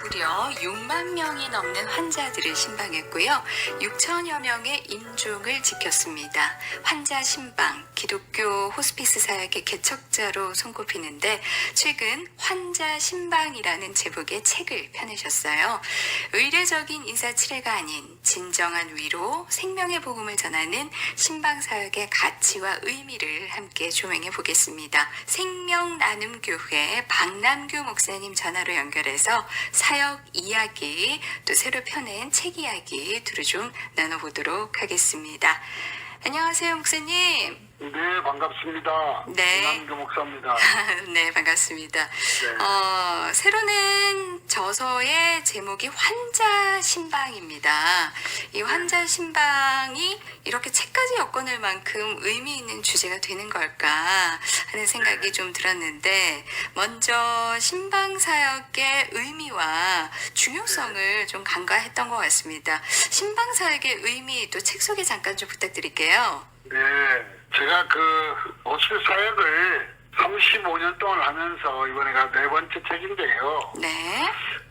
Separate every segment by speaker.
Speaker 1: 무려 6만 명이 넘는 환자들을 신방했고요. 6천여 명의 임종을 지켰습니다. 환자 신방, 기독교 호스피스 사역의 개척자로 손꼽히는데 최근 환자 신방이라는 제목의 책을 펴내셨어요. 의례적인 인사 치레가 아닌 진정한 위로, 생명의 복음을 전하는 신방 사역의 가치와 의미를 함께 조명해 보겠습니다. 생명 나눔 교회 박남규 목사님 전화로 연결해서 사역 이야기 또 새로 펴낸 책 이야기 두루 좀 나눠보도록 하겠습니다. 안녕하세요 목사님.
Speaker 2: 네, 반갑습니다.
Speaker 1: 네.
Speaker 2: 남규 목사입니다.
Speaker 1: 네 반갑습니다.
Speaker 2: 네.
Speaker 1: 어, 새로 낸 저서의 제목이 환자 신방입니다. 이 환자 신방이 이렇게 책까지 엮어낼 만큼 의미 있는 주제가 되는 걸까 하는 생각이 좀 들었는데 먼저 신방 사역의 의미와 중요성을 좀 간과했던 것 같습니다. 신방 사역의 의미 또 책 소개 잠깐 좀 부탁드릴게요.
Speaker 2: 네, 제가 그 호스피스 사역을 35년 동안 하면서 이번에가 네 번째 책인데요.
Speaker 1: 네.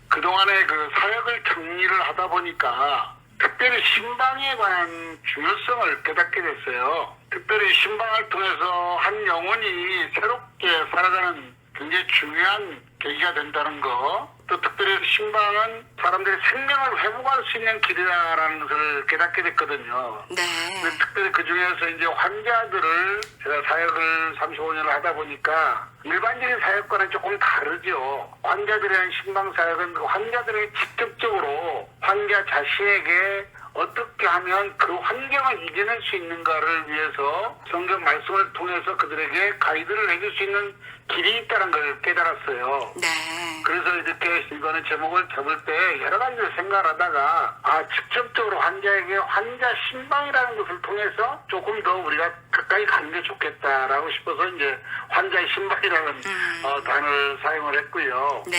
Speaker 2: 그동안에 그 사역을 정리를 하다 보니까 특별히 신방에 관한 중요성을 깨닫게 됐어요. 특별히 신방을 통해서 한 영혼이 새롭게 살아가는 굉장히 중요한 계기가 된다는 거. 또 특별히 신방은 사람들의 생명을 회복할 수 있는 길이라는 것을 깨닫게 됐거든요.
Speaker 1: 네.
Speaker 2: 근데 특별히 그 중에서 이제 환자들을 제가 사역을 35년을 하다 보니까 일반적인 사역과는 조금 다르죠. 환자들에 대한 신방 사역은 그 환자들에게 직접적으로 환자 자신에게 어떻게 하면 그 환경을 이겨낼 수 있는가를 위해서 성경 말씀을 통해서 그들에게 가이드를 해줄 수 있는 길이 있다는 걸 깨달았어요.
Speaker 1: 네.
Speaker 2: 그래서 이렇게 이거는 제목을 잡을 때 여러 가지를 생각하다가 아 직접적으로 환자에게 환자 신방이라는 것을 통해서 조금 더 우리가 가까이 가는 게 좋겠다라고 싶어서 이제 환자 신방이라는
Speaker 1: 음.
Speaker 2: 어, 단어를 사용을 했고요.
Speaker 1: 네.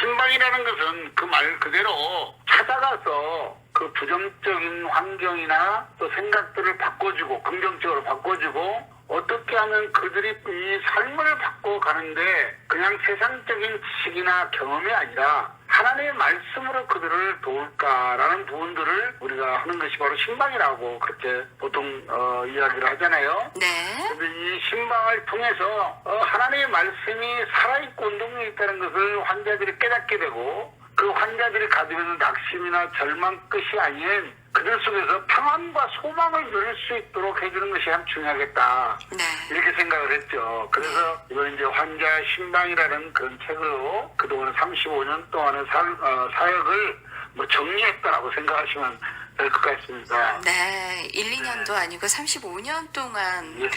Speaker 2: 신방이라는 것은 그 말 그대로 찾아가서 그 부정적인 환경이나 또 생각들을 바꿔주고 긍정적으로 바꿔주고 어떻게 하면 그들이 이 삶을 바꿔가는데 그냥 세상적인 지식이나 경험이 아니라 하나님의 말씀으로 그들을 도울까라는 부분들을 우리가 하는 것이 바로 신방이라고 그렇게 보통 어, 이야기를 하잖아요.
Speaker 1: 네.
Speaker 2: 근데 이 신방을 통해서 어, 하나님의 말씀이 살아있고 운동력이 있다는 것을 환자들이 깨닫게 되고 그 환자들이 가지고 있는 낙심이나 절망 끝이 아닌 그들 속에서 평안과 소망을 누릴 수 있도록 해주는 것이 참 중요하겠다.
Speaker 1: 네.
Speaker 2: 이렇게 생각을 했죠. 그래서 이번 이제 환자 신방이라는 그런 책으로 그동안 35년 동안의 사, 어, 사역을 뭐 정리했다라고 생각하시면 될 것 같습니다.
Speaker 1: 네. 1, 2년도 아니고 35년 동안
Speaker 2: 예.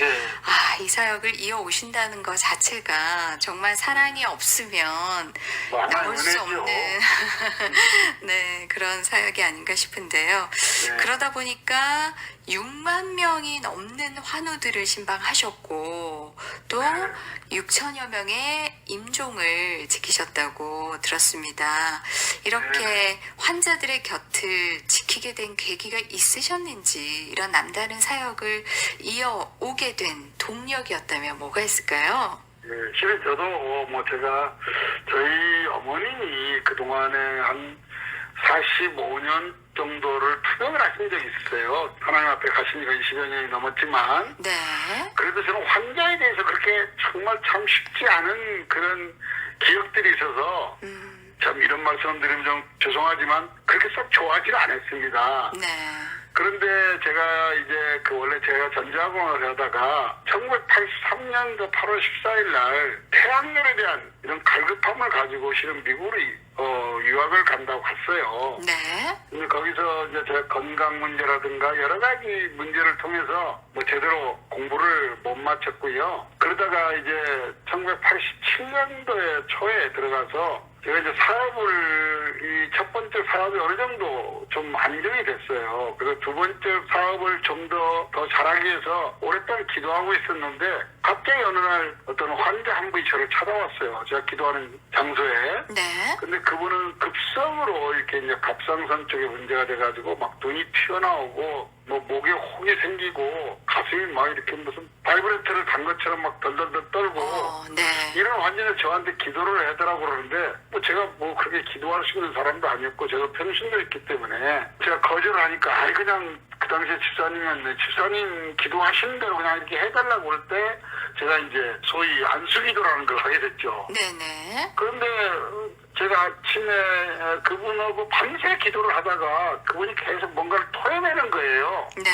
Speaker 1: 아, 이 사역을 이어 오신다는 것 자체가 정말 사랑이 없으면
Speaker 2: 뭐
Speaker 1: 나올 수. 없는 네, 그런 사역이 아닌가 싶은데요.
Speaker 2: 네.
Speaker 1: 그러다 보니까 6만 명이 넘는 환우들을 신방하셨고 또
Speaker 2: 네.
Speaker 1: 6천여 명의 임종을 지키셨다고 들었습니다. 이렇게
Speaker 2: 네.
Speaker 1: 환자들의 곁을 지 키게 된 계기가 있으셨는지 이런 남다른 사역을 이어오게 된 동력이었다면 뭐가 있을까요?
Speaker 2: 예, 실은 저도 뭐 제가 저희 어머님이 그동안에 한 45년 정도를 투병을 하신 적이 있어요. 하나님 앞에 가신 지가 20여 년이 넘었지만
Speaker 1: 네.
Speaker 2: 그래도 저는 환자에 대해서 그렇게 정말 참 쉽지 않은 그런 기억들이 있어서
Speaker 1: 음,
Speaker 2: 참 이런 말씀 드리면 좀 죄송하지만 그렇게 썩 좋아하지는 않았습니다.
Speaker 1: 네.
Speaker 2: 그런데 제가 이제 그 원래 제가 전자공학을 하다가 1983년도 8월 14일 날 태양열에 대한 이런 갈급함을 가지고 실은 미국으로 이- 어, 유학을 간다고 갔어요.
Speaker 1: 네.
Speaker 2: 근데 거기서 이제 제가 건강 문제라든가 여러 가지 문제를 통해서 뭐 제대로 공부를 못 마쳤고요. 그러다가 이제 1987년도에 초에 들어가서 제가 이제 사업을 이 첫 번째 사업이 어느 정도 좀 안정이 됐어요. 그래서 두 번째 사업을 좀 더 더 잘하기 위해서 오랫동안 기도하고 있었는데 갑자기 어느 날 어떤 환자 한 분이 저를 찾아왔어요. 제가 기도하는 장소에.
Speaker 1: 네.
Speaker 2: 근데 그분은 급성으로 이렇게 이제 갑상선 쪽에 문제가 돼가지고 막 눈이 튀어나오고 뭐 목에 혹이 생기고 가슴이 막 이렇게 무슨 바이브레이터를 단 것처럼 막 덜덜덜 떨고
Speaker 1: 어, 네.
Speaker 2: 이런 완전히 저한테 기도를 해달라고 그러는데 뭐 제가 뭐 그렇게 기도할 수 있는 사람도 아니었고 제가 평신도 있기 때문에 제가 거절을 하니까 아이 그냥 그 당시에 집사님이었는데 집사님 기도하시는 대로 그냥 이렇게 해달라고 할 때 제가 이제 소위 안수기도라는 걸 하게 됐죠.
Speaker 1: 네네.
Speaker 2: 그런데 어, 제가 아침에 그분하고 밤새 기도를 하다가 그분이 계속 뭔가를 토해내는 거예요.
Speaker 1: 네.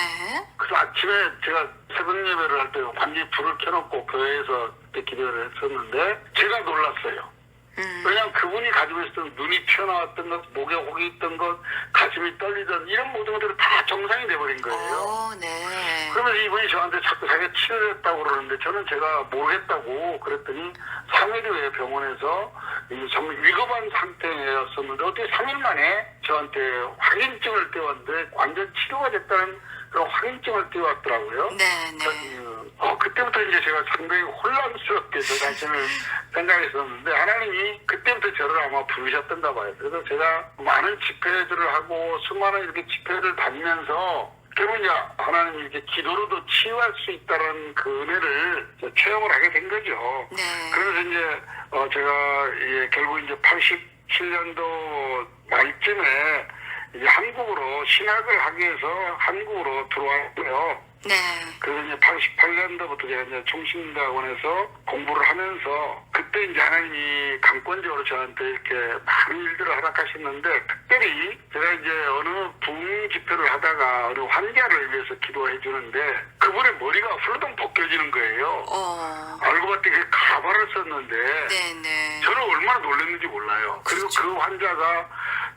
Speaker 2: 그래서 아침에 제가 새벽 예배를 할때 완전히 불을 켜놓고 교회에서 기도를 했었는데 제가 놀랐어요.
Speaker 1: 음,
Speaker 2: 왜냐하면 그분이 가지고 있었던 눈이 튀어나왔던 것, 목에 혹이 있던 것, 가슴이 떨리던 이런 모든 것들이 다 정상이 돼버린 거예요.
Speaker 1: 어, 네.
Speaker 2: 그러면서 이분이 저한테 자꾸 자기가 치료했다고 그러는데 저는 제가 모르겠다고 그랬더니 3일 후에 병원에서 이제 정말 위급한 상태였었는데 어떻게 3일 만에 저한테 확인증을 떼왔는데 완전 치료가 됐다는 확인증을 떼왔더라고요.
Speaker 1: 네 네.
Speaker 2: 어, 그때부터 이제 제가 상당히 혼란스럽게 저 자신을 생각했었는데 하나님이 그때부터 저를 아마 부르셨던가 봐요. 그래서 제가 많은 집회들을 하고 수많은 이렇게 집회를 다니면서 결국 이제 하나님이 이렇게 기도로도 치유할 수 있다는 그 은혜를 체험을 하게 된 거죠.
Speaker 1: 네.
Speaker 2: 그래서 이제 어 제가 이제 결국 이제 87년도 말쯤에 이제 한국으로 신학을 하기 위해서 한국으로 들어왔고요.
Speaker 1: 네.
Speaker 2: 그래서 이제 88년도부터 제가 이제 총신대학원에서 공부를 하면서 그때 이제 하나님이 강권적으로 저한테 이렇게 많은 일들을 허락하셨는데 특별히 제가 이제 어느 부흥 집회를 하다가 어느 환자를 위해서 기도해 주는데 그분의 머리가 훌렁 벗겨지는 거예요.
Speaker 1: 어,
Speaker 2: 알고 봤더니 그 가발을 썼는데
Speaker 1: 네네.
Speaker 2: 저는 얼마나 놀랐는지 몰라요. 그리고
Speaker 1: 그렇죠.
Speaker 2: 그 환자가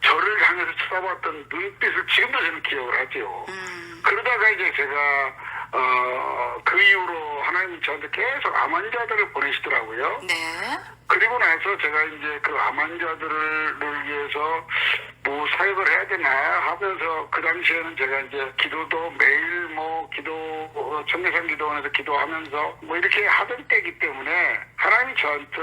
Speaker 2: 저를 향해서 쳐다봤던 눈빛을 지금도 저는 기억을 하죠.
Speaker 1: 음,
Speaker 2: 그러다가 이제 제가 어, 그 이후로 하나님이 저한테 계속 암 환자들을 보내시더라고요.
Speaker 1: 네.
Speaker 2: 그리고 나서 제가 이제 그 암 환자들을 위해서 뭐 사역을 해야 되나 하면서 그 당시에는 제가 이제 기도도 매일 뭐 기도 어, 청계산 기도원에서 기도하면서 뭐 이렇게 하던 때이기 때문에 하나님이 저한테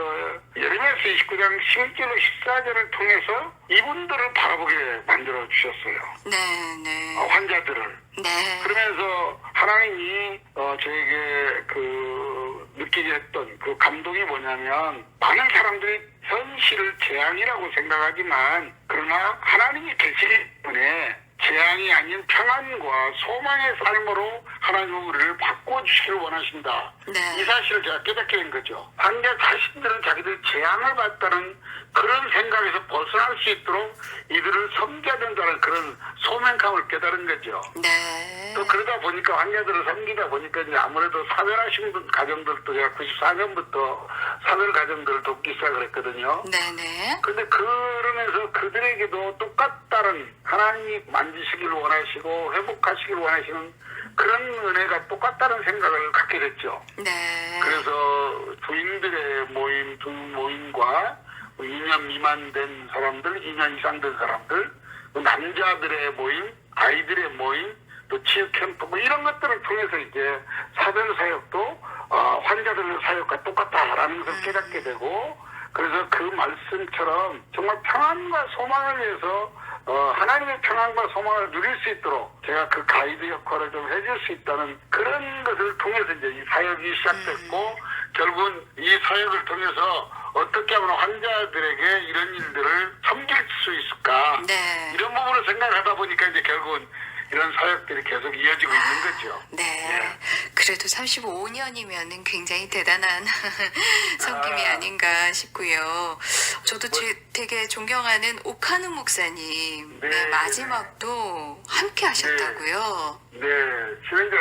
Speaker 2: 예레미야서 29장 11절로 14절을 통해서 이분들을 바라보게 만들어 주셨어요.
Speaker 1: 네 네.
Speaker 2: 어, 환자들을.
Speaker 1: 네.
Speaker 2: 그러면서 하나님이 어, 저에게 그 느끼게 했던 그 감동이 뭐냐면 많은 사람들이 현실을 재앙이라고 생각하지만 그러나 하나님이 계시기 때문에 재앙이 아닌 평안과 소망의 삶으로 하나님은 우리를 바꿔주시길 원하신다. 이
Speaker 1: 네.
Speaker 2: 사실을 제가 깨닫게 된 거죠. 환자 자신들은 자기들 재앙을 받다는 그런 생각에서 벗어날 수 있도록 이들을 섬겨야 된다는 그런 소명감을 깨달은 거죠.
Speaker 1: 네.
Speaker 2: 또 그러다 보니까 환자들을 섬기다 보니까 이제 아무래도 사별하신 분 가정들도 제가 94년부터 사별 가정들을 돕기 시작을 했거든요.
Speaker 1: 네네.
Speaker 2: 근데 그러면서 그들에게도 똑같다는 하나님이 만 지시길 원하시고 회복하시길 원하시는 그런 은혜가 똑같다는 생각을 갖게 됐죠.
Speaker 1: 네.
Speaker 2: 그래서 부인들의 모임, 두 모임과 2년 미만 된 사람들, 2년 이상 된 사람들, 또 남자들의 모임, 아이들의 모임, 또 치유 캠프 뭐 이런 것들을 통해서 이제 사별 사역도 어, 환자들의 사역과 똑같다라는 것을 깨닫게 되고 그래서 그 말씀처럼 정말 평안과 소망을 위해서 어, 하나님의 평안과 소망을 누릴 수 있도록 제가 그 가이드 역할을 좀 해줄 수 있다는 그런 것을 통해서 이제 이 사역이 시작됐고 결국은 이 사역을 통해서 어떻게 하면 환자들에게 이런 일들을 섬길 수 있을까
Speaker 1: 네.
Speaker 2: 이런 부분을 생각하다 보니까 이제 결국은 이런 사역들이 계속 이어지고 있는 거죠.
Speaker 1: 네. 그래도 35년이면은 굉장히 대단한 섬김이
Speaker 2: 아.
Speaker 1: 아닌가 싶고요. 저도 제, 되게 존경하는 오카누 목사님
Speaker 2: 네,
Speaker 1: 의 마지막도 함께 하셨다고요.
Speaker 2: 네, 이제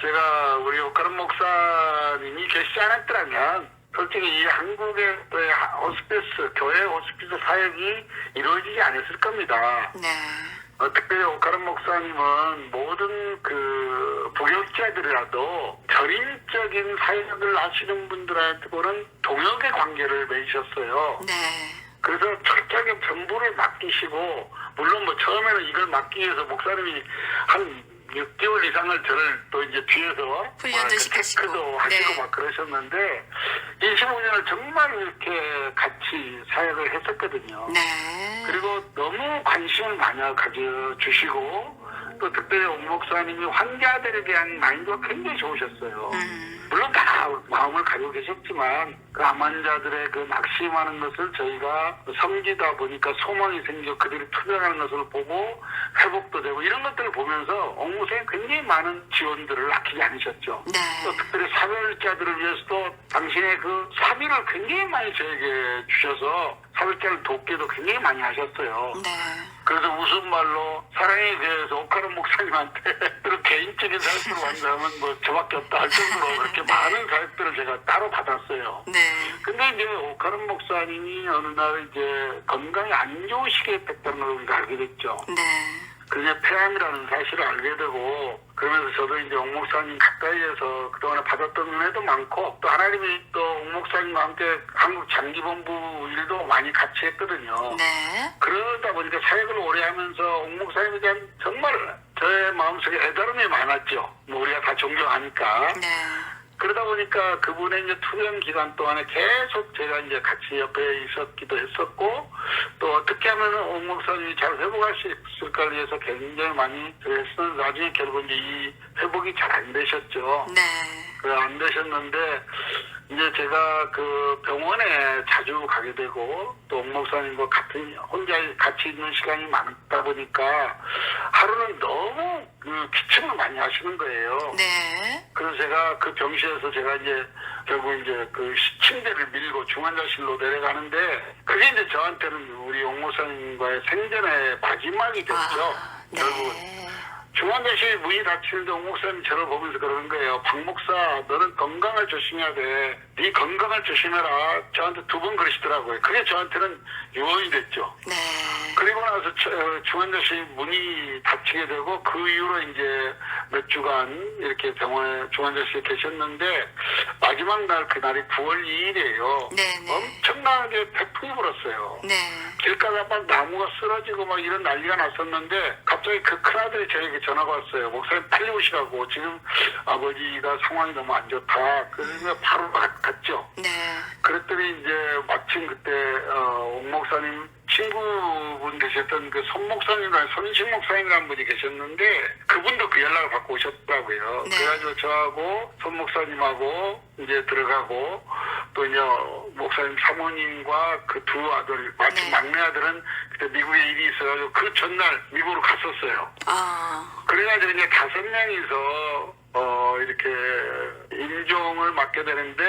Speaker 2: 제가 우리 오카른 목사님이 계시지 않았더라면 솔직히 이 한국의 또 호스피스, 교회 호스피스 사역이 이루어지지 않았을 겁니다.
Speaker 1: 네.
Speaker 2: 어, 특별히 오카른 목사님은 모든 그 부역자들이라도 전인적인 사역을 하시는 분들한테는 동역의 관계를 맺으셨어요.
Speaker 1: 네.
Speaker 2: 그래서 철저하게 전부를 맡기시고 물론 뭐 처음에는 이걸 맡기 위해서 목사님이 한 6개월 이상을 저를 또 이제 뒤에서
Speaker 1: 훈련도
Speaker 2: 막그
Speaker 1: 시키시고.
Speaker 2: 체크도 하시고
Speaker 1: 네.
Speaker 2: 막 그러셨는데 25년을 정말 이렇게 같이 사역을 했었거든요.
Speaker 1: 네.
Speaker 2: 그리고 너무 관심을 많이 가져주시고 또 특별히 옥 목사님이 환자들에 대한 마인드가 굉장히 좋으셨어요.
Speaker 1: 음,
Speaker 2: 물론 다 마음을 가지고 계셨지만 그 암 환자들의 그 낙심하는 것을 저희가 섬기다 보니까 소망이 생겨 그들이 투병하는 것을 보고 회복도 되고 이런 것들을 보면서 옥무사님 굉장히 많은 지원들을 아끼지 않으셨죠.
Speaker 1: 네.
Speaker 2: 또 특별히 사별자들을 위해서도 당신의 그 사비를 굉장히 많이 저에게 주셔서 사별자를 돕기도 굉장히 많이 하셨어요.
Speaker 1: 네.
Speaker 2: 그래서 무슨 말로 사랑에 대해서 옥하는 목사님한테 그런 개인적인 사역들을 완다면 뭐 저밖에 없다 할 정도로 그렇게
Speaker 1: 네.
Speaker 2: 많은 사역들을 제가 따로 받았어요.
Speaker 1: 네.
Speaker 2: 근데 이제 옥하는 목사님이 어느 날 이제 건강이 안 좋으시게 됐다는 걸 우리가 알게 됐죠.
Speaker 1: 네.
Speaker 2: 그게 폐암이라는 사실을 알게 되고 그러면서 저도 이제 옥 목사님 가까이에서 그동안에 받았던 은혜도 많고 또 하나님이 또옥 목사님과 함께 한국 장기본부 일도 많이 같이 했거든요.
Speaker 1: 네.
Speaker 2: 그러다 보니까 사역을 오래 하면서 옥 목사님에 대한 정말 저의 마음속에 애달음이 많았죠. 뭐 우리가 다 존경하니까.
Speaker 1: 네.
Speaker 2: 그러다 보니까 그분의 이제 투병 기간 동안에 계속 제가 이제 같이 옆에 있었기도 했었고 또 어떻게 하면 옥 목사님이 잘 회복할 수 있을까를 위해서 굉장히 많이 그랬었는데 나중에 결국 이제 이 회복이 잘 안 되셨죠.
Speaker 1: 네.
Speaker 2: 그안 되셨는데 이제 제가 그 병원에 자주 가게 되고 또 목사님과 같은 혼자 같이 있는 시간이 많다 보니까 하루는 너무 그 기침을 많이 하시는 거예요.
Speaker 1: 네.
Speaker 2: 그래서 제가 그 병실에서 제가 이제 결국 이제 그 시- 침대를 밀고 중환자실로 내려가는데 그게 이제 저한테는 우리 옥 목사님과의 생전의 마지막이 됐죠.
Speaker 1: 아. 네.
Speaker 2: 중환자실 문이 닫히는데 옥 목사님 저를 보면서 그러는 거예요. 박 목사, 너는 건강을 조심해야 돼. 네 건강을 조심해라. 저한테 두 번 그러시더라고요. 그게 저한테는 유언이 됐죠.
Speaker 1: 네.
Speaker 2: 그리고 나서 저- 어, 중환자실 문이 닫히게 되고 그 이후로 이제 몇 주간 이렇게 병원에 중환자실에 계셨는데 마지막 날 그날이 9월 2일이에요.
Speaker 1: 네네.
Speaker 2: 엄청나게 태풍이 불었어요.
Speaker 1: 네.
Speaker 2: 길가가 막 나무가 쓰러지고 막 이런 난리가 났었는데 갑자기 그 큰아들이 저에게 전화가 왔어요. 목사님 빨리 오시라고 지금 아버지가 상황이 너무 안 좋다. 그래서 바로 갔- 갔죠.
Speaker 1: 네.
Speaker 2: 그랬더니 이제 마침 그때 어, 옥 목사님 친구분 계셨던 그 손 목사님이랑 손식 목사님이라는 분이 계셨는데 그분도 그 연락을 받고 오셨더라고요.
Speaker 1: 네.
Speaker 2: 그래가지고 저하고 손 목사님하고 이제 들어가고 또 이제 목사님 사모님과 그 두 아들 마침
Speaker 1: 네.
Speaker 2: 막내 아들은 그때 미국에 일이 있어가지고 그 전날 미국으로 갔었어요.
Speaker 1: 아.
Speaker 2: 그래가지고 이제 다섯 명이서 어 이렇게 임종을 맡게 되는데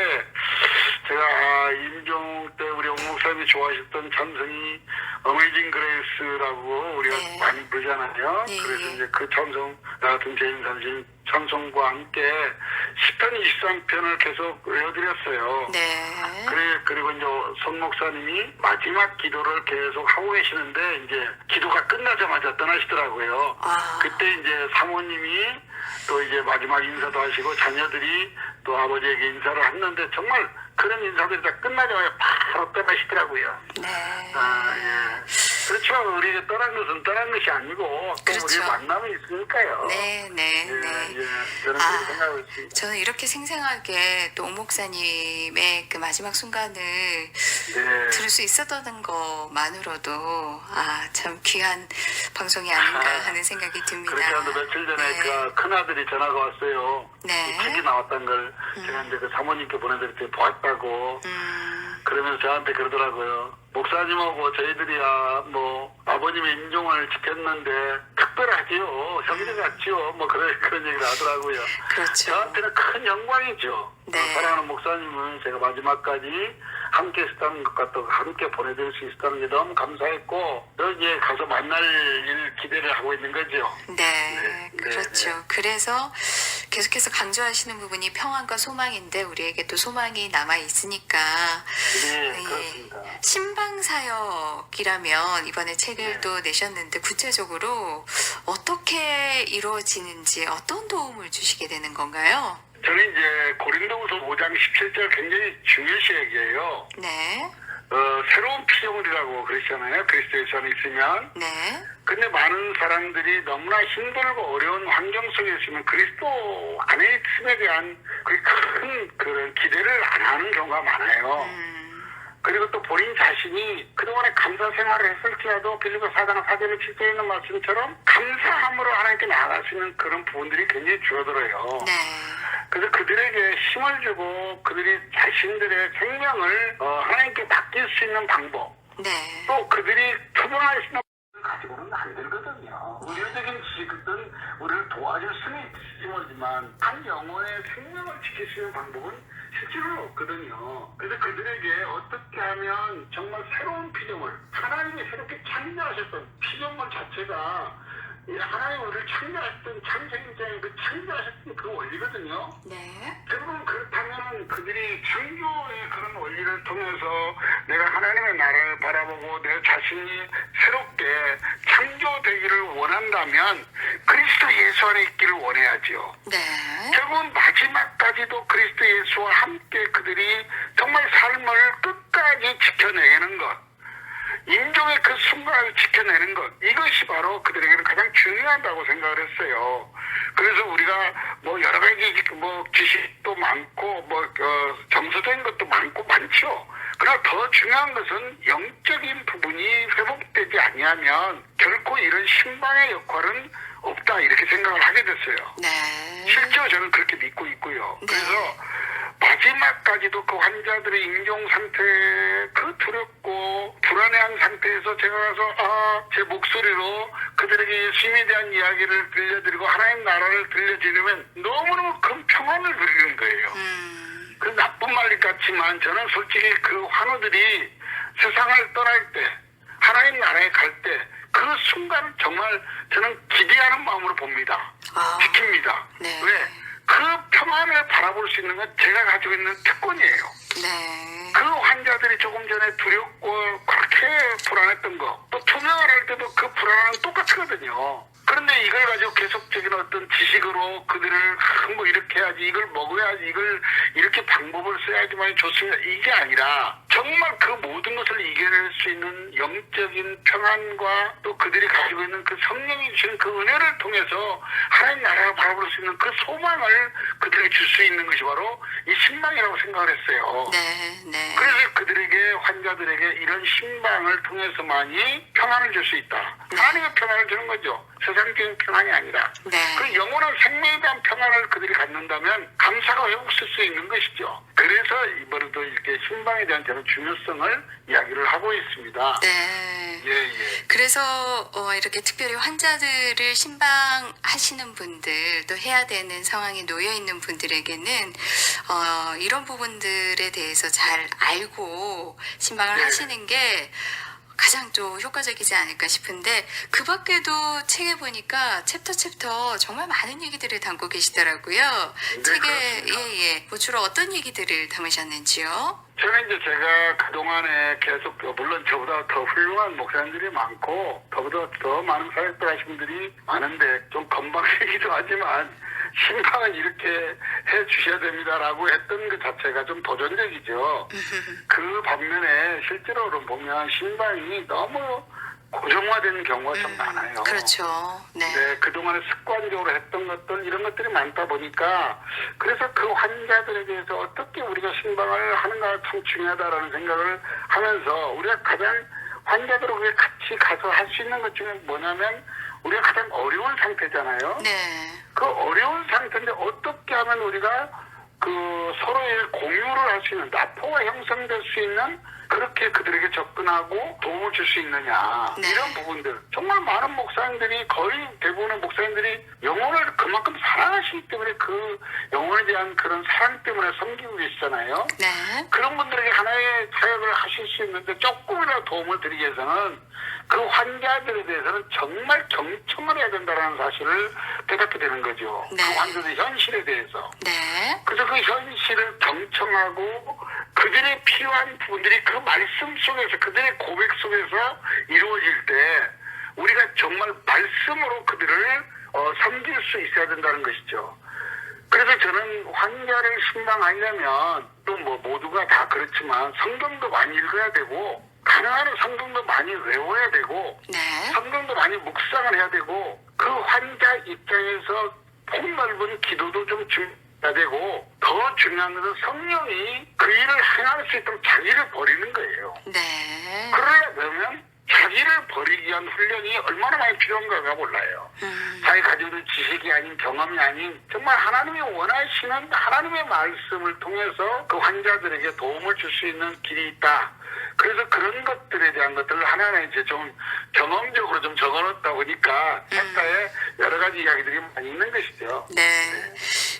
Speaker 2: 제가 아, 임종 때 우리 옥 목사님이 좋아하셨던 찬송이 어메이징 그레이스라고 우리가
Speaker 1: 네.
Speaker 2: 많이 부르잖아요.
Speaker 1: 네.
Speaker 2: 그래서 이제 그 찬송 나 같은 제인 선생 찬송과 함께 10편 23편을 계속 외워드렸어요.
Speaker 1: 네.
Speaker 2: 그래, 그리고 이제 손 목사님이 마지막 기도를 계속 하고 계시는데, 이제 기도가 끝나자마자 떠나시더라고요.
Speaker 1: 아.
Speaker 2: 그때 이제 사모님이 또 이제 마지막 인사도 하시고, 자녀들이 또 아버지에게 인사를 했는데, 정말 그런 인사들이 다 끝나자마자 바로 떠나시더라고요.
Speaker 1: 네.
Speaker 2: 아, 예. 그렇지만 우리가 떠난 것은 떠난 것이 아니고, 또
Speaker 1: 그렇죠.
Speaker 2: 우리 만남이 있으니까요.
Speaker 1: 네, 네,
Speaker 2: 예,
Speaker 1: 네.
Speaker 2: 예. 저는
Speaker 1: 아.
Speaker 2: 그렇게 생각하고 있습니다.
Speaker 1: 저는 이렇게 생생하게 또옥 목사님의 그 마지막 순간을
Speaker 2: 네.
Speaker 1: 들을 수 있었다는 것만으로도 아 참 귀한 방송이 아닌가 하는 생각이 듭니다.
Speaker 2: 그렇게 하도 며칠 전에
Speaker 1: 네.
Speaker 2: 그 큰 아들이 전화가 왔어요.
Speaker 1: 네.
Speaker 2: 이 책이 나왔다는 걸 제가 이제 그 사모님께 보내드릴 때 보았다고
Speaker 1: 음,
Speaker 2: 그러면서 저한테 그러더라고요. 목사님하고 저희들이야 뭐 아버님의 임종을 지켰는데 특별하지요. 형제 같지요. 뭐 그런 그런 얘기를 하더라고요.
Speaker 1: 그렇죠.
Speaker 2: 저한테는 큰 영광이죠.
Speaker 1: 네.
Speaker 2: 어, 사랑하는 목사님은 제가 마지막까지 함께 있었다는 것 같고 함께 보내드릴 수 있었다는 게 너무 감사했고 여기에 가서 만날 일 기대를 하고 있는 거죠.
Speaker 1: 네,
Speaker 2: 네,
Speaker 1: 그렇죠.
Speaker 2: 네.
Speaker 1: 그래서 계속해서 강조하시는 부분이 평안과 소망인데 우리에게 또 소망이 남아 있으니까
Speaker 2: 네,
Speaker 1: 예.
Speaker 2: 그렇습니다.
Speaker 1: 신방 사역이라면 이번에 책을
Speaker 2: 네.
Speaker 1: 또 내셨는데 구체적으로 어떻게 이루어지는지 어떤 도움을 주시게 되는 건가요?
Speaker 2: 저는 이제 고린도후서 5장 17절 굉장히 중요시 얘기해요.
Speaker 1: 네,
Speaker 2: 어, 새로운 피조물이라고 그러잖아요. 그리스도에서 안에 있으면.
Speaker 1: 네,
Speaker 2: 근데 많은 사람들이 너무나 힘들고 어려운 환경 속에 있으면 그리스도 안에 있음에 대한 그큰 그런 기대를 안 하는 경우가 많아요.
Speaker 1: 음,
Speaker 2: 그리고 또 본인 자신이 그동안에 감사 생활을 했을지라도 빌리보 사장 사제를 칠때 있는 말씀처럼 감사함으로 하나님께 나아갈 수 있는 그런 부분들이 굉장히 줄어들어요.
Speaker 1: 네.
Speaker 2: 그래서 그들에게 힘을 주고 그들이 자신들의 생명을 어, 하나님께 맡길 수 있는 방법
Speaker 1: 네.
Speaker 2: 또 그들이 투명할 수 있는 가지고는 안 되거든요. 의료적인 지식은 우리를 도와줄 수는 모르지만 한 영혼의 생명을 지킬 수 있는 방법은 실제로 없거든요. 그래서 그들에게 어떻게 하면 정말 새로운 피조물, 하나님이 새롭게 창조하셨던 피조물 자체가 이 하나님 우리를 창조하셨던 창세기장의 그 창조하셨던 그 원리거든요.
Speaker 1: 네.
Speaker 2: 결국은 그렇다면 그들이 창조의 그런 원리를 통해서 내가 하나님의 나라를 바라보고 내 자신이 새롭게 창조되기를 원한다면 그리스도 예수 안에 있기를 원해야지요.
Speaker 1: 네.
Speaker 2: 결국은 마지막까지도 그리스도 예수와 함께 그들이 정말 삶을 끝까지 지켜내는 것. 인종의 그 순간을 지켜내는 것 이것이 바로 그들에게는 가장 중요하다고 생각을 했어요. 그래서 우리가 뭐 여러 가지 뭐 지식도 많고 뭐 어, 정서적인 것도 많고 많죠. 그러나 더 중요한 것은 영적인 부분이 회복되지 아니하면 결코 이런 신방의 역할은 없다 이렇게 생각을 하게 됐어요.
Speaker 1: 네.
Speaker 2: 실제로 저는 그렇게 믿고 있고요.
Speaker 1: 네.
Speaker 2: 그래서 마지막까지도 그 환자들의 임종 상태, 그 두렵고 불안해한 상태에서 제가 가서 아, 제 목소리로 그들에게 예수님에 대한 이야기를 들려드리고 하나님 나라를 들려드리면 너무너무 큰 평안을 누리는 거예요.
Speaker 1: 음.
Speaker 2: 그 나쁜 말 같지만 저는 솔직히 그 환우들이 세상을 떠날 때 하나님 나라에 갈 때 그 순간을 정말 저는 기대하는 마음으로 봅니다.
Speaker 1: 아.
Speaker 2: 지킵니다.
Speaker 1: 네.
Speaker 2: 왜? 그 평안을 바라볼 수 있는 건 제가 가지고 있는 특권이에요.
Speaker 1: 네.
Speaker 2: 그 환자들이 조금 전에 두렵고 그렇게 불안했던 거, 또 투명을 할 때도 그 불안은 똑같거든요. 그런데 이걸 가지고 계속적인 어떤 지식으로 그들을 아, 뭐 이렇게 해야지, 이걸 먹어야지, 이걸 이렇게 방법을 써야지만 좋습니다. 이게 아니라 정말 그 모든 것을 이겨낼 수 있는 영적인 평안과 또 그들이 가지고 있는 그 성령이 주신 그 은혜를 통해서 하나님 나라를 바라볼 수 있는 그 소망을 그들에게 줄 수 있는 것이 바로 이 신망이라고 생각을 했어요.
Speaker 1: 네. 네.
Speaker 2: 그래서 그들에게 환자들에게 이런 신방을 통해서만이 평안을 줄 수 있다. 하나님의 평안을 주는 거죠. 세상적인 평안이 아니라.
Speaker 1: 네.
Speaker 2: 그 영원한 생명에 대한 평안을 그들이 갖는다면 감사가 회복될 수 있는 것이죠. 그래서 이번에도 이렇게 신방에 대한 저는 중요성을 이야기를 하고 있습니다.
Speaker 1: 네.
Speaker 2: 예, 예.
Speaker 1: 그래서 어, 이렇게 특별히 환자들을 신방하시는 분들 또 해야 되는 상황에 놓여 있는 분들에게는 어, 이런 부분들에 대해서 잘 알고 신방을
Speaker 2: 네.
Speaker 1: 하시는 게 가장 좀 효과적이지 않을까 싶은데 그 밖에도 책에 보니까 챕터 챕터 정말 많은 얘기들을 담고 계시더라고요.
Speaker 2: 네,
Speaker 1: 책에
Speaker 2: 그렇습니다.
Speaker 1: 예예 뭐 주로 어떤 얘기들을 담으셨는지요?
Speaker 2: 저는 이제 제가 그동안에 계속, 물론 저보다 더 훌륭한 목사님들이 많고, 저보다 더 많은 사역들 하신 분들이 많은데, 좀 건방지기도 하지만, 신방은 이렇게 해 주셔야 됩니다라고 했던 것 자체가 좀 도전적이죠. 그 반면에 실제로는 보면 신방이 너무 고정화된 경우가 좀 많아요.
Speaker 1: 그렇죠. 네.
Speaker 2: 네, 그동안에 습관적으로 했던 것들, 이런 것들이 많다 보니까, 그래서 그 환자들에 대해서 어떻게 우리가 신방을 하는가 참 중요하다라는 생각을 하면서, 우리가 가장 환자들하고 같이 가서 할 수 있는 것 중에 뭐냐면, 우리가 가장 어려운 상태잖아요.
Speaker 1: 네.
Speaker 2: 그 어려운 상태인데 어떻게 하면 우리가 그 서로의 공유를 할 수 있는 나포가 형성될 수 있는 그렇게 그들에게 접근하고 도움을 줄 수 있느냐
Speaker 1: 네.
Speaker 2: 이런 부분들 정말 많은 목사님들이 거의 대부분의 목사님들이 영혼을 그만큼 사랑하시기 때문에 그 영혼에 대한 그런 사랑 때문에 섬기고 계시잖아요.
Speaker 1: 네.
Speaker 2: 그런 분들에게 하나의 사역을 하실 수 있는데 조금이라도 도움을 드리기 위해서는 그 환자들에 대해서는 정말 경청을 해야 된다는 사실을 깨닫게 되는 거죠.
Speaker 1: 네.
Speaker 2: 그 환자들의 현실에 대해서.
Speaker 1: 네.
Speaker 2: 그래서 그 현실을 경청하고 그들의 필요한 부분들이 그 말씀 속에서 그들의 고백 속에서 이루어질 때 우리가 정말 말씀으로 그들을 어, 섬길 수 있어야 된다는 것이죠. 그래서 저는 환자를 신방하려면 또 뭐 모두가 다 그렇지만 성경도 많이 읽어야 되고 가능한 성경도 많이 외워야 되고
Speaker 1: 네.
Speaker 2: 성경도 많이 묵상을 해야 되고 그 환자 입장에서 폭넓은 기도도 좀 주- 되고 더 중요한 것은 성령이 그 일을 행할 수 있도록 자기를 버리는 거예요.
Speaker 1: 네.
Speaker 2: 그러려면 자기를 버리기 위한 훈련이 얼마나 많이 필요한가가 몰라요.
Speaker 1: 음,
Speaker 2: 자기 가지고 있는 지식이 아닌 경험이 아닌 정말 하나님이 원하시는 하나님의 말씀을 통해서 그 환자들에게 도움을 줄 수 있는 길이 있다. 그래서 그런 것들에 대한 것들을 하나하나 이제 좀 경험적으로 좀 적어놓다 보니까 책가에 여러 가지 이야기들이 많이 있는 것이죠.
Speaker 1: 네.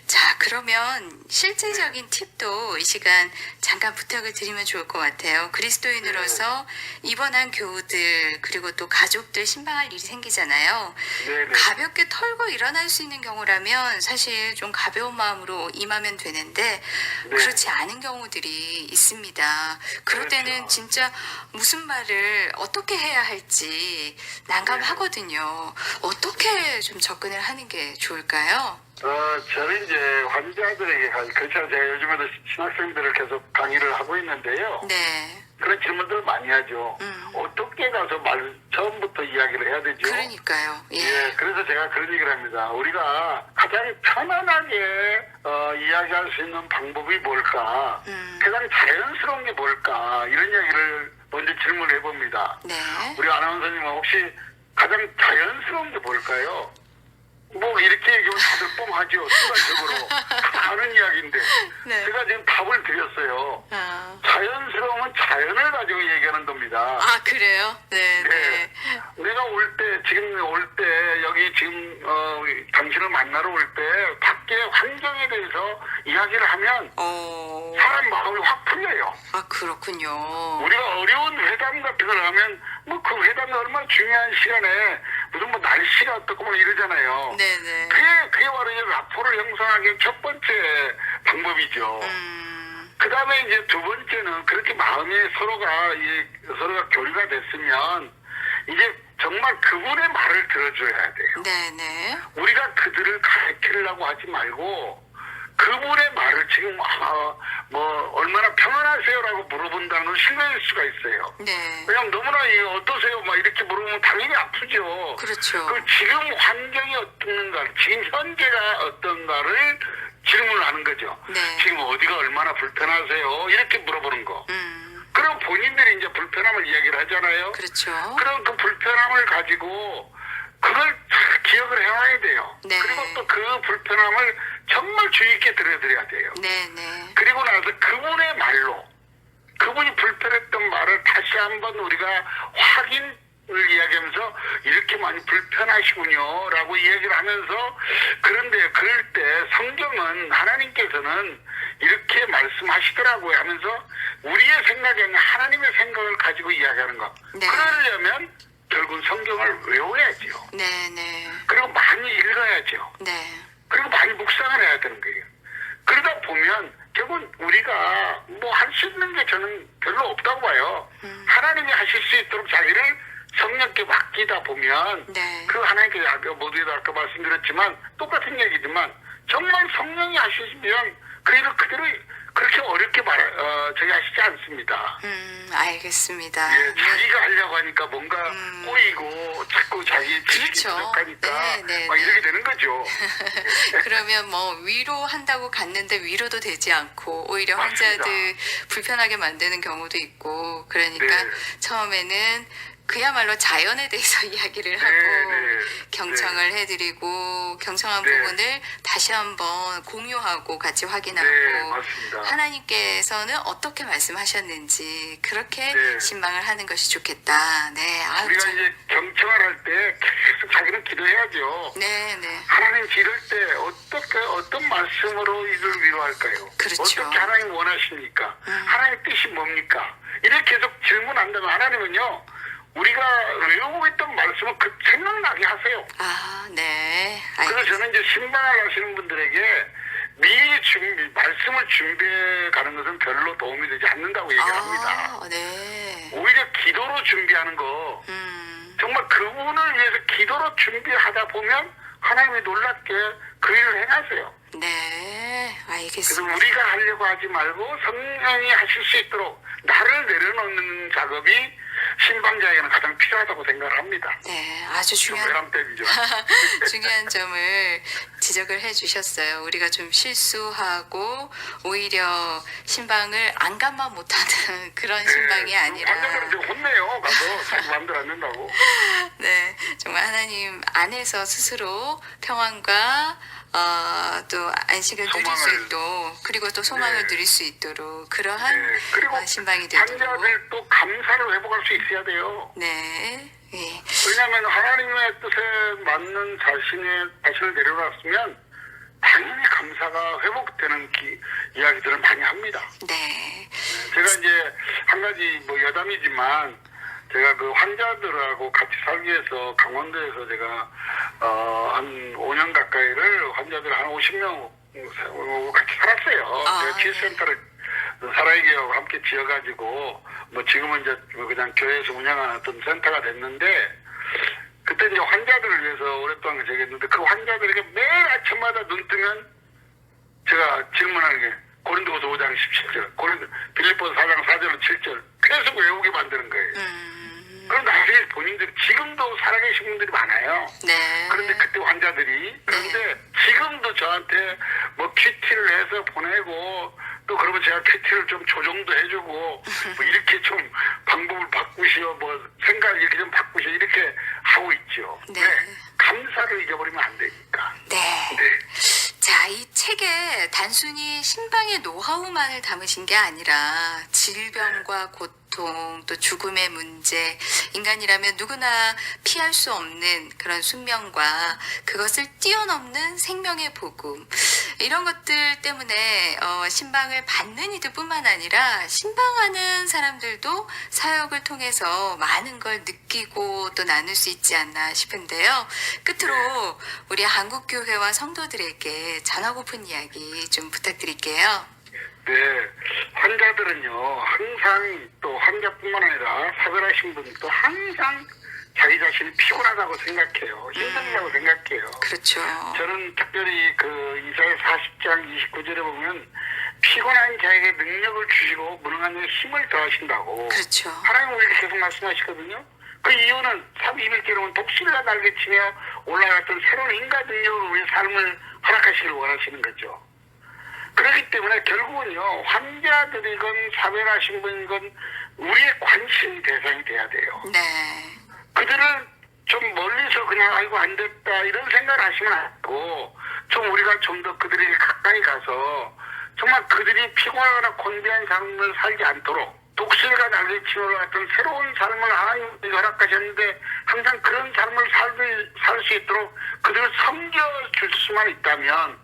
Speaker 1: 자, 그러면 실제적인 팁도 이 시간 잠깐 부탁을 드리면 좋을 것 같아요. 그리스도인으로서 입원한 교우들, 그리고 또 가족들 신방할 일이 생기잖아요.
Speaker 2: 네 네.
Speaker 1: 가볍게 털고 일어날 수 있는 경우라면 사실 좀 가벼운 마음으로 임하면 되는데
Speaker 2: 네.
Speaker 1: 그렇지 않은 경우들이 있습니다. 그럴
Speaker 2: 그렇죠.
Speaker 1: 때는 진짜 무슨 말을 어떻게 해야 할지 난감하거든요. 어떻게 좀 접근을 하는 게 좋을까요?
Speaker 2: 어, 저는 이제 환자들에게, 가- 그렇죠. 제가 요즘에도 신학생들을 계속 강의를 하고 있는데요.
Speaker 1: 네.
Speaker 2: 그런 질문들을 많이 하죠.
Speaker 1: 음.
Speaker 2: 어떻게 가서 말, 처음부터 이야기를 해야 되죠?
Speaker 1: 그러니까요. 예.
Speaker 2: 예, 그래서 제가 그런 얘기를 합니다. 우리가 가장 편안하게 어, 이야기할 수 있는 방법이 뭘까?
Speaker 1: 음.
Speaker 2: 가장 자연스러운 게 뭘까? 이런 이야기를 먼저 질문을 해봅니다.
Speaker 1: 네.
Speaker 2: 우리 아나운서님은 혹시 가장 자연스러운 게 뭘까요? 뭐 이렇게 얘기하면 다들 뻥하죠. 순간적으로 다 아는 이야기인데
Speaker 1: 네.
Speaker 2: 제가 지금 답을 드렸어요.
Speaker 1: 아,
Speaker 2: 자연스러움은 자연을 가지고 얘기하는 겁니다.
Speaker 1: 아, 그래요? 네, 네.
Speaker 2: 네. 내가 올 때, 지금 올 때, 여기 지금, 어, 당신을 만나러 올 때, 밖에 환경에 대해서 이야기를 하면,
Speaker 1: 어,
Speaker 2: 사람 마음이 확 풀려요.
Speaker 1: 아, 그렇군요.
Speaker 2: 우리가 어려운 회담 같은 걸 하면, 뭐 그 회담이 얼마나 중요한 시간에, 무슨 뭐 날씨가 어떻고 막 이러잖아요.
Speaker 1: 네네.
Speaker 2: 그게, 그게 바로 이제 라포를 형성하기 첫 번째 방법이죠.
Speaker 1: 음,
Speaker 2: 그 다음에 이제 두 번째는 그렇게 마음이 서로가, 이, 서로가 교류가 됐으면, 이제 정말 그분의 말을 들어줘야 돼요.
Speaker 1: 네네.
Speaker 2: 우리가 그들을 가르치려고 하지 말고, 그분의 말을 지금, 아, 뭐, 얼마나 평안하세요라고 물어본다는 건 신뢰일 수가 있어요.
Speaker 1: 네.
Speaker 2: 왜냐면 너무나 이 어떠세요? 막 이렇게 물어보면 당연히 아프죠.
Speaker 1: 그렇죠.
Speaker 2: 그 지금 환경이 어떤가, 지금 현재가 어떤가를 질문을 하는 거죠.
Speaker 1: 네.
Speaker 2: 지금 어디가 얼마나 불편하세요? 이렇게 물어보는 거.
Speaker 1: 음,
Speaker 2: 그럼 본인들이 이제 불편함을 이야기를 하잖아요.
Speaker 1: 그렇죠.
Speaker 2: 그럼 그 불편함을 가지고 그걸 잘 기억을 해와야 돼요.
Speaker 1: 네.
Speaker 2: 그리고 또 그 불편함을 정말 주의 있게 들여드려야 돼요.
Speaker 1: 네네.
Speaker 2: 그리고 나서 그분의 말로 그분이 불편했던 말을 다시 한번 우리가 확인을 이야기하면서 이렇게 많이 불편하시군요 라고 이야기를 하면서 그런데 그럴 때 성경은 하나님께서는 이렇게 말씀하시더라고요 하면서 우리의 생각이 아니라 하나님의 생각을 가지고 이야기하는 거
Speaker 1: 네.
Speaker 2: 그러려면 결국은 성경을 외워야죠
Speaker 1: 네네.
Speaker 2: 그리고 많이 읽어야죠
Speaker 1: 네.
Speaker 2: 그리고 많이 묵상을 해야 되는 거예요. 그러다 보면 결국은 우리가 뭐 할 수 있는 게 저는 별로 없다고 봐요.
Speaker 1: 음.
Speaker 2: 하나님이 하실 수 있도록 자기를 성령께 맡기다 보면
Speaker 1: 네.
Speaker 2: 그 하나님께 아까 모두에도 아까 말씀드렸지만 똑같은 얘기지만 정말 성령이 하시면 그 일을 그대로 그렇게 어렵게 말 어, 저기 하시지 않습니다.
Speaker 1: 음, 알겠습니다.
Speaker 2: 예,
Speaker 1: 네.
Speaker 2: 자기가 하려고 하니까 뭔가
Speaker 1: 음.
Speaker 2: 꼬이고 자꾸 자기 지식이
Speaker 1: 그렇죠.
Speaker 2: 부족하니까
Speaker 1: 네, 네,
Speaker 2: 막
Speaker 1: 네.
Speaker 2: 이렇게 되는 거죠.
Speaker 1: 그러면 뭐 위로한다고 갔는데 위로도 되지 않고 오히려
Speaker 2: 맞습니다.
Speaker 1: 환자들 불편하게 만드는 경우도 있고 그러니까
Speaker 2: 네.
Speaker 1: 처음에는 그야말로 자연에 대해서 이야기를 하고
Speaker 2: 네.
Speaker 1: 경청을 해드리고 경청한
Speaker 2: 네.
Speaker 1: 부분을 다시 한번 공유하고 같이 확인하고
Speaker 2: 네, 맞습니다.
Speaker 1: 하나님께서는 어떻게 말씀하셨는지 그렇게
Speaker 2: 네.
Speaker 1: 신방을 하는 것이 좋겠다. 네, 아유,
Speaker 2: 우리가
Speaker 1: 참.
Speaker 2: 이제 경청을 할 때 계속 자기는 기도해야죠.
Speaker 1: 네, 네.
Speaker 2: 하나님 기를 때 어떻게 어떤 말씀으로 이를 위로할까요?
Speaker 1: 그렇죠.
Speaker 2: 어떻게 하나님 원하십니까?
Speaker 1: 음.
Speaker 2: 하나님 뜻이 뭡니까? 이렇게 계속 질문한다면 하나님은요 외우고 있던 말씀을 그 생각나게 하세요.
Speaker 1: 아, 네.
Speaker 2: 그래서
Speaker 1: 알겠습니다.
Speaker 2: 저는 이제 신방을 하시는 분들에게 미리 준비 말씀을 준비해 가는 것은 별로 도움이 되지 않는다고 얘기를 합니다.
Speaker 1: 아, 네.
Speaker 2: 오히려 기도로 준비하는 거
Speaker 1: 음,
Speaker 2: 정말 그분을 위해서 기도로 준비하다 보면 하나님이 놀랍게 그 일을 행하세요.
Speaker 1: 네.
Speaker 2: 그래서
Speaker 1: 알겠습니다.
Speaker 2: 우리가 하려고 하지 말고 성령이 하실 수 있도록 나를 내려놓는 작업이 신방자에게는 가장 필요하다고 생각을 합니다.
Speaker 1: 네, 아주
Speaker 2: 좀
Speaker 1: 중요한
Speaker 2: 외람됨이죠.
Speaker 1: 중요한 점을 지적을 해주셨어요. 우리가 좀 실수하고 오히려 신방을 안감만 못하는 그런 신방이 아니라
Speaker 2: 환자들은 좀 혼내요. 가서 자기 마음대로 안 된다고.
Speaker 1: 네, 정말 하나님 안에서 스스로 평안과 어, 또 안식을 누릴 수
Speaker 2: 소망을.
Speaker 1: 있도록 그리고 또 소망을
Speaker 2: 네.
Speaker 1: 누릴 수 있도록 그러한
Speaker 2: 네. 그리고
Speaker 1: 어, 신방이 되도록
Speaker 2: 환자들 또 감사를 회복할 수 있어야 돼요.
Speaker 1: 네, 예,
Speaker 2: 왜냐하면 하나님의 뜻에 맞는 자신의 자신을 내려놨으면 당연히 감사가 회복되는 기- 이야기들을 많이 합니다.
Speaker 1: 네,
Speaker 2: 제가 이제 한 가지 뭐 여담이지만 제가 그 환자들하고 같이 살기 위해서 강원도에서 제가 어 한 5년 가까이를 환자들 한 50명 같이 살았어요.
Speaker 1: 아,
Speaker 2: 제가
Speaker 1: 네.
Speaker 2: 치유센터를 살아있게하고 함께 지어가지고 뭐 지금은 이제 뭐 그냥 교회에서 운영하는 어떤 센터가 됐는데 그때 이제 환자들을 위해서 오랫동안 제가 했는데 그 환자들에게 매일 아침마다 눈 뜨면 제가 질문하는 게 고린도후서 5장 17절, 고린도 빌립보서 4장 4절 7절 계속 외우게 만드는 거예요.
Speaker 1: 음,
Speaker 2: 그런데 사실 본인들이 지금도 살아계신 분들이 많아요.
Speaker 1: 네,
Speaker 2: 그런데 그때 환자들이 그런데 지금도 저한테 뭐 큐티를 해서 보내고 또 그러면 제가 큐티를 좀 조정도 해주고 뭐 이렇게 좀 방법을 바꾸시오 뭐 생각 이렇게 좀 바꾸시오 이렇게 하고 있죠.
Speaker 1: 네.
Speaker 2: 감사를 잊어버리면 안 되니까.
Speaker 1: 네.
Speaker 2: 네.
Speaker 1: 자, 이 책에 단순히 신방의 노하우만을 담으신 게 아니라 질병과 고통, 또 죽음의 문제, 인간이라면 누구나 피할 수 없는 그런 숙명과 그것을 뛰어넘는 생명의 복음. 이런 것들 때문에 어, 신방을 받는 이들뿐만 아니라 신방하는 사람들도 사역을 통해서 많은 걸 느끼고 또 나눌 수 있지 않나 싶은데요. 끝으로 우리 한국교회와 성도들에게 전하고픈 이야기 좀 부탁드릴게요.
Speaker 2: 네, 환자들은요, 항상 또 환자뿐만 아니라 사별하신 분도 항상 자기 자신이 피곤하다고 생각해요. 힘들다고 생각해요.
Speaker 1: 그렇죠.
Speaker 2: 저는 특별히 그 이사야 40장 29절에 보면 피곤한 자에게 능력을 주시고 무능한 자에게 힘을 더하신다고.
Speaker 1: 그렇죠.
Speaker 2: 하나님 왜 계속 말씀하시거든요. 그 이유는 31절에 보면 독수리가 날개치며 올라갔던 새로운 인간 능력을 우리 삶을 허락하시길 원하시는 거죠. 그렇기 때문에 결국은요, 환자들이건 사별하신 분이건 우리의 관심 대상이 돼야 돼요.
Speaker 1: 네.
Speaker 2: 그들을 좀 멀리서 그냥 아이고 안 됐다 이런 생각을 하시면 안 되고 좀 우리가 좀 더 그들에게 가까이 가서 정말 그들이 피곤하거나 곤비한 삶을 살지 않도록 독수리가 날개치며 올라갔던 새로운 삶을 하나님이 허락하셨는데 항상 그런 삶을 살 수 있도록 그들을 섬겨줄 수만 있다면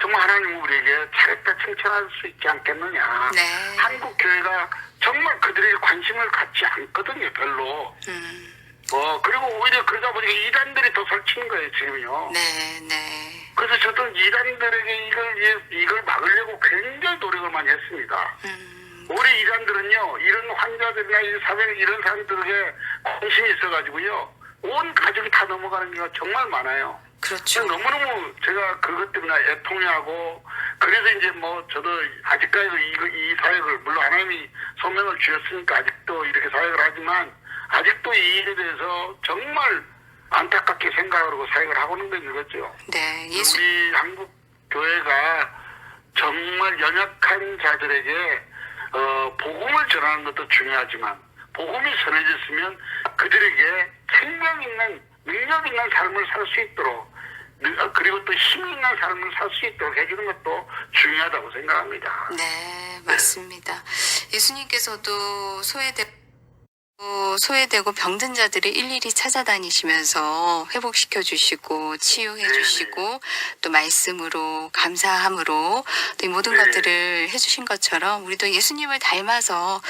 Speaker 2: 정말 하나님 우리에게 잘했다 칭찬할 수 있지 않겠느냐.
Speaker 1: 네.
Speaker 2: 한국 교회가 정말 그들에게 관심을 갖지 않거든요, 별로.
Speaker 1: 음.
Speaker 2: 어, 그리고 오히려 그러다 보니까 이단들이 더 설치는 거예요, 지금요.
Speaker 1: 네, 네.
Speaker 2: 그래서 저도 이단들에게 이걸, 예- 이걸 막으려고 굉장히 노력을 많이 했습니다.
Speaker 1: 음.
Speaker 2: 우리 이단들은요, 이런 환자들이나 이 사회 이런 사람들에게 관심이 있어가지고요, 온 가족이 다 넘어가는 경우가 정말 많아요.
Speaker 1: 그렇죠.
Speaker 2: 너무너무 제가 그것 때문에 애통해하고 그래서 이제 뭐 저도 아직까지도 이, 이 사역을 물론 하나님이 소명을 주셨으니까 아직도 이렇게 사역을 하지만 아직도 이 일에 대해서 정말 안타깝게 생각하고 사역을 하고 있는 거죠.
Speaker 1: 네. 예수
Speaker 2: 우리 한국 교회가 정말 연약한 자들에게 어, 복음을 전하는 것도 중요하지만 복음이 전해졌으면 그들에게 생명 있는 능력 있는 삶을 살 수 있도록 그리고 또힘 있는 삶을 살 수 있도록 해주는 것도 중요하다고 생각합니다.
Speaker 1: 네, 맞습니다. 예수님께서도 소외되고 소외되고 병든 자들을 일일이 찾아다니시면서 회복시켜 주시고 치유해
Speaker 2: 네,
Speaker 1: 주시고 또 말씀으로 감사함으로 또 이 모든
Speaker 2: 네.
Speaker 1: 것들을 해 주신 것처럼 우리도 예수님을 닮아서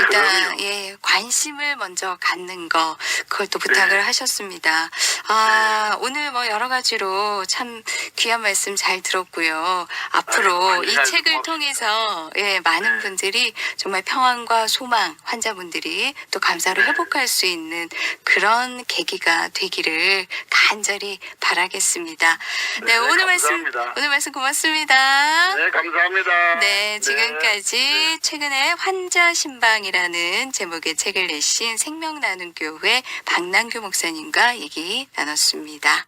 Speaker 1: 일단
Speaker 2: 그럼요.
Speaker 1: 예, 관심을 먼저 갖는 거 그걸 또 부탁을
Speaker 2: 네.
Speaker 1: 하셨습니다. 아, 오늘 뭐 여러 가지로 참 귀한 말씀 잘 들었고요. 앞으로
Speaker 2: 아이고,
Speaker 1: 이. 책을
Speaker 2: 고맙습니다.
Speaker 1: 통해서 예, 많은 분들이 정말 평안과 소망 환자분들이 또 감 사로 회복할 수 있는 그런 계기가 되기를 간절히 바라겠습니다. 네,
Speaker 2: 네,
Speaker 1: 오늘 말씀
Speaker 2: 감사합니다.
Speaker 1: 오늘 말씀 고맙습니다.
Speaker 2: 네, 감사합니다.
Speaker 1: 네, 지금까지 최근에 환자 신방이라는 제목의 책을 내신 생명 나눔 교회 박남규 목사님과 얘기 나눴습니다.